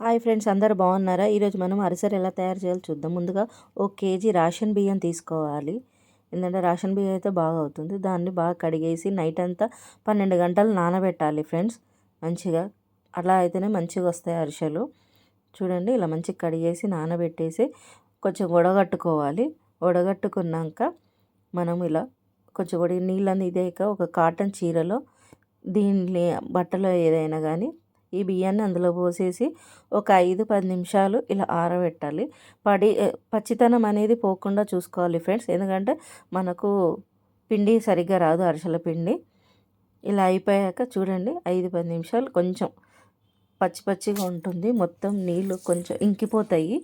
Hi friends అందరు బాగున్నారా? ఈరోజు మనం అరిసెలు ఎలా తయారు చేయాలో చూద్దాం. ముందుగా ఒక కేజీ రేషన్ బియ్యం తీసుకోవాలి. ఎందుకంటే రేషన్ బియ్యం అయితే బాగా అవుతుంది. దాన్ని బాగా కడిగేసి నైట్ అంతా పన్నెండు గంటలు నానబెట్టాలి ఫ్రెండ్స్. మంచిగా అలా అయితేనే మంచిగా వస్తాయి అరిసెలు. చూడండి ఇలా మంచిగా కడిగేసి నానబెట్టేసి కొంచెం వడగట్టుకోవాలి. వడగట్టుకున్నాక మనం ఇలా కొంచెం కూడా నీళ్ళని ఇదేక ఒక కాటన్ చీరలో దీన్ని బట్టలో ఏదైనా కానీ ఈ బియ్యాన్ని అందులో పోసేసి ఒక ఐదు పది నిమిషాలు ఇలా ఆరబెట్టాలి. పడి పచ్చితనం అనేది పోకుండా చూసుకోవాలి ఫ్రెండ్స్. ఎందుకంటే మనకు పిండి సరిగ్గా రాదు అరిసెల పిండి. ఇలా అయిపోయాక చూడండి ఐదు పది నిమిషాలు కొంచెం పచ్చి పచ్చిగా ఉంటుంది. మొత్తం నీళ్ళు కొంచెం ఇంకిపోతాయి.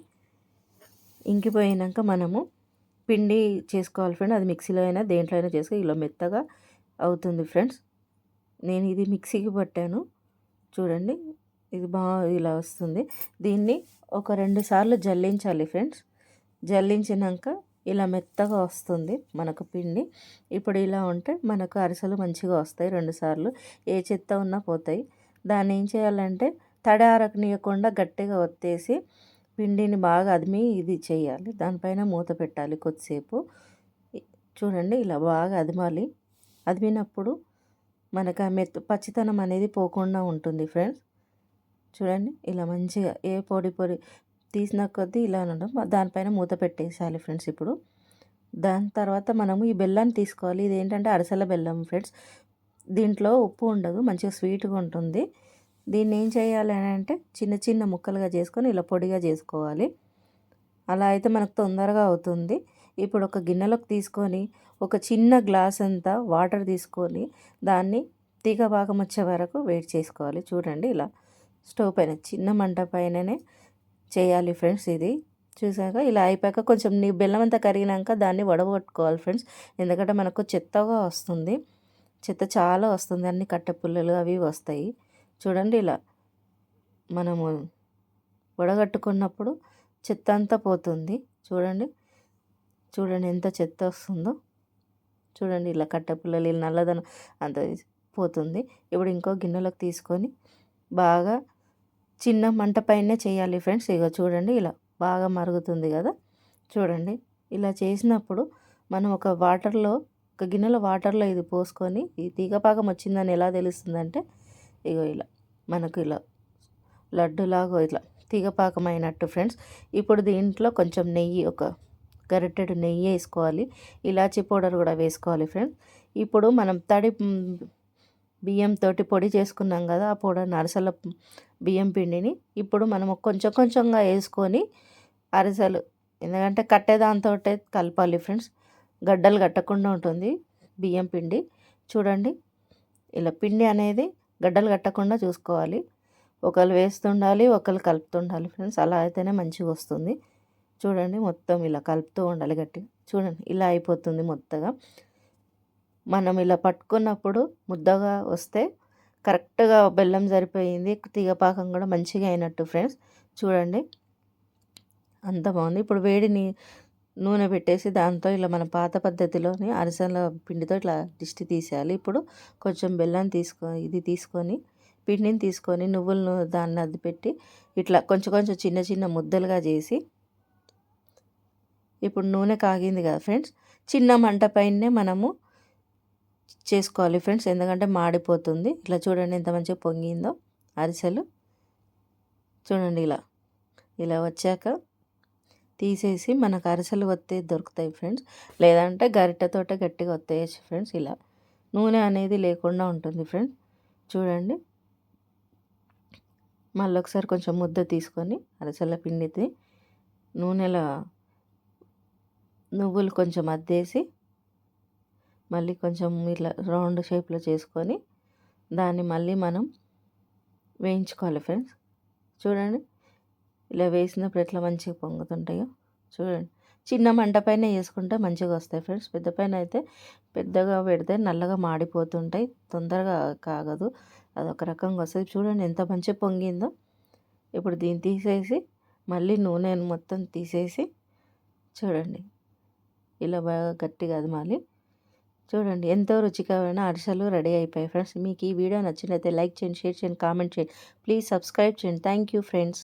ఇంకిపోయినాక మనము పిండి చేసుకోవాలి ఫ్రెండ్. అది మిక్సీలో అయినా దేంట్లో అయినా చేసుకో. ఇలా మెత్తగా అవుతుంది ఫ్రెండ్స్. నేను ఇది మిక్సీకి పట్టాను. చూడండి. ఇది బాగా ఇలా వస్తుంది. దీన్ని ఒక రెండు సార్లు జల్లించాలి ఫ్రెండ్స్. జల్లించినాక ఇలా మెత్తగా వస్తుంది మనకు పిండి. ఇప్పుడు ఇలా ఉంటే మనకు అరిసెలు మంచిగా వస్తాయి రెండు సార్లు. ఏ చెత్త ఉన్నా పోతాయి. దాన్ని ఏం చేయాలంటే తడి ఆరకనీయకుండా గట్టిగా ఒత్తేసి పిండిని బాగా అదిమి ఇది చేయాలి. దానిపైన మూత పెట్టాలి కొద్దిసేపు. చూడండి ఇలా బాగా అదిమాలి. అదిమినప్పుడు మనకు ఆ మెత్త పచ్చితనం అనేది పోకుండా ఉంటుంది ఫ్రెండ్స్. చూడండి ఇలా మంచిగా ఏ పొడి పొడి తీసిన కొద్దీ ఇలా ఉండడం దానిపైన మూత పెట్టేసాలి ఫ్రెండ్స్ ఇప్పుడు. దాని తర్వాత మనము ఈ బెల్లాన్ని తీసుకోవాలి. ఇది ఏంటంటే అరసల బెల్లం ఫ్రెండ్స్. దీంట్లో ఉప్పు ఉండదు మంచిగా స్వీట్గా ఉంటుంది. దీన్ని ఏం చేయాలి అని అంటే చిన్న చిన్న ముక్కలుగా చేసుకొని ఇలా పొడిగా చేసుకోవాలి. అలా అయితే మనకు తొందరగా అవుతుంది. ఇప్పుడు ఒక గిన్నెలోకి తీసుకొని ఒక చిన్న గ్లాస్ అంతా వాటర్ తీసుకొని దాన్ని తీగ భాగం వచ్చే వరకు వెయిట్ చేసుకోవాలి. చూడండి ఇలా స్టవ్ పైన చిన్న మంట పైననే చేయాలి ఫ్రెండ్స్ ఇది. చూసాక ఇలా అయిపోయాక కొంచెం నీ బెల్లం అంతా కరిగినాక దాన్ని వడగొట్టుకోవాలి ఫ్రెండ్స్. ఎందుకంటే మనకు చెత్తగా వస్తుంది. చెత్త చాలా వస్తుంది. అన్ని కట్టెపుల్లలు అవి వస్తాయి. చూడండి ఇలా మనము వడగట్టుకున్నప్పుడు చెత్త అంతా పోతుంది. చూడండి. చూడండి ఎంత చెత్త వస్తుందో. చూడండి ఇలా కట్టె ఇలా నల్లదనం అంత పోతుంది. ఇప్పుడు ఇంకో గిన్నెలోకి తీసుకొని బాగా చిన్న మంట పైనే చేయాలి ఫ్రెండ్స్. ఇక చూడండి ఇలా బాగా మరుగుతుంది కదా. చూడండి ఇలా చేసినప్పుడు మనం ఒక వాటర్లో ఒక గిన్నెలో వాటర్లో ఇది పోసుకొని ఈ తీగపాకం వచ్చిందని ఎలా తెలుస్తుందంటే ఇగో ఇలా మనకు ఇలా లడ్డులాగా ఇట్లా తీగపాకం అయినట్టు ఫ్రెండ్స్. ఇప్పుడు దీంట్లో కొంచెం నెయ్యి ఒక గరిటెడు నెయ్యి వేసుకోవాలి ఇలాచీ పౌడర్ కూడా వేసుకోవాలి ఫ్రెండ్స్ ఇప్పుడు మనం తడి బియ్యంతో పొడి చేసుకున్నాం కదా ఆ పౌడర్ అరిసెల బియ్యం పిండిని ఇప్పుడు మనం కొంచెం కొంచెంగా వేసుకొని అరిసెలు ఎందుకంటే కట్టేదాంతో కలపాలి ఫ్రెండ్స్ గడ్డలు కట్టకుండా ఉంటుంది బియ్యం పిండి. చూడండి ఇలా పిండి అనేది గడ్డలు కట్టకుండా చూసుకోవాలి. ఒకరు వేస్తుండాలి ఒకరు కలుపుతుండాలి ఫ్రెండ్స్ అలా అయితేనే మంచిగా వస్తుంది. చూడండి మొత్తం ఇలా కలుపుతూ ఉండాలి గట్టిగా. చూడండి ఇలా అయిపోతుంది మొత్తగా. మనం ఇలా పట్టుకున్నప్పుడు ముద్దగా వస్తే కరెక్ట్గా బెల్లం సరిపోయింది తీగపాకం కూడా మంచిగా అయినట్టు ఫ్రెండ్స్. చూడండి అంత బాగుంది. ఇప్పుడు వేడిని నూనె పెట్టేసి దాంతో ఇలా మన పాత పద్ధతిలోని అరిసెల పిండితో ఇట్లా దిష్టి తీసేయాలి. ఇప్పుడు కొంచెం బెల్లం తీసుకో ఇది తీసుకొని పిండిని తీసుకొని నువ్వులను దాన్ని అది పెట్టి ఇట్లా కొంచెం కొంచెం చిన్న చిన్న ముద్దలుగా చేసి ఇప్పుడు నూనె కాగింది కదా ఫ్రెండ్స్ చిన్న మంట పైనే మనము చేసుకోవాలి ఫ్రెండ్స్ ఎందుకంటే మాడిపోతుంది. ఇట్లా చూడండి ఎంత మంచిగా పొంగిందో అరిసెలు. చూడండి ఇలా ఇలా వచ్చాక తీసేసి మనకు అరిసెలు వస్తే దొరుకుతాయి ఫ్రెండ్స్. లేదంటే గరిటెతోట గట్టిగా వస్తాయచ్చు ఫ్రెండ్స్ ఇలా. నూనె అనేది లేకుండా ఉంటుంది ఫ్రెండ్స్. చూడండి. మళ్ళీ ఒకసారి కొంచెం ముద్ద తీసుకొని అరిసెల పిండితే నూనెలో నువ్వులు కొంచెం అద్దేసి మళ్ళీ కొంచెం ఇట్లా రౌండ్ షేప్లో చేసుకొని దాన్ని మళ్ళీ మనం వేయించుకోవాలి ఫ్రెండ్స్. చూడండి ఇలా వేసినప్పుడు ఎట్లా మంచిగా పొంగుతుంటాయో చూడండి. చిన్న మంట పైన వేసుకుంటే మంచిగా వస్తాయి ఫ్రెండ్స్. పెద్ద పైన అయితే పెద్దగా పెడితే నల్లగా మాడిపోతుంటాయి తొందరగా కాగదు. అది ఒక రకంగా వస్తుంది. చూడండి ఎంత మంచిగా పొంగిందో. ఇప్పుడు దీన్ని తీసేసి మళ్ళీ నూనెను మొత్తం తీసేసి చూడండి. ఇలా బాగా గట్టిగా అదమాలి. చూడండి ఎంతో రుచికరమైన అరిసెలు రెడీ అయిపోయాయి. ఫ్రెండ్స్ మీకు ఈ వీడియో నచ్చినట్లయితే లైక్ చేయండి షేర్ చేయండి కామెంట్ చేయండి. ప్లీజ్ సబ్స్క్రైబ్ చేయండి. Thank you friends.